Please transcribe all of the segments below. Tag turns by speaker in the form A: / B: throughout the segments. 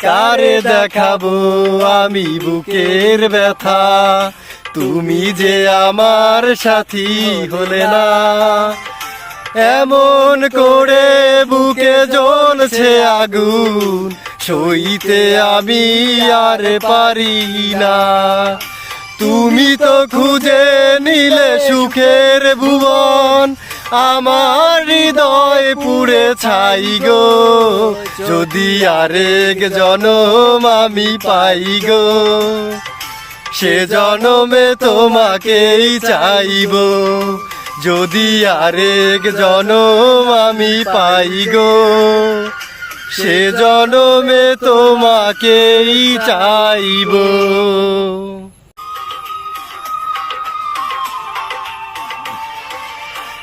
A: কারে দেখাবো আমি বুকের ব্যথা। তুমি যে আমার সাথী হলে না। এমন করে বুকে জ্বলছে আগুন, সইতে আমি আর পারি না। তুমি তো খুঁজে নিলে সুখের ভুবন, আমার হৃদয় পুড়ে ছাই গো। যদি আরেক জনম আমি পাই গো, সে জনমে তোমাকেই চাইব। যদি আরেক জনম আমি পাই গো, সে জনমে তোমাকেই চাইব।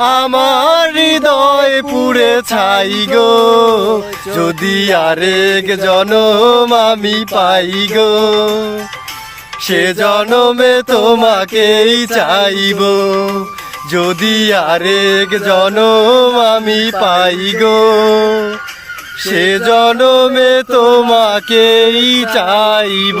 A: আমার হৃদয় পুড়ে ছাই গো। যদি আরেক জনম আমি পাই গো, সে জনমে তোমাকেই চাইব। যদি আরেক জনম আমি পাই গো, সে জনমে তোমাকেই চাইব।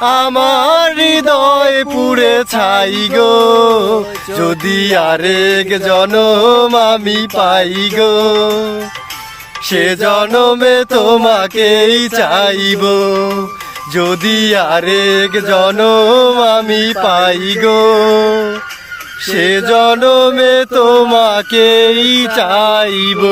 A: আমার হৃদয় পুড়ে ছাই গো। যদি আরেক জনম আমি পাই গো, সে জনমে তোমাকেই চাইব। যদি আরেক জনম আমি পাই গো, সে জনমে তোমাকেই চাইব।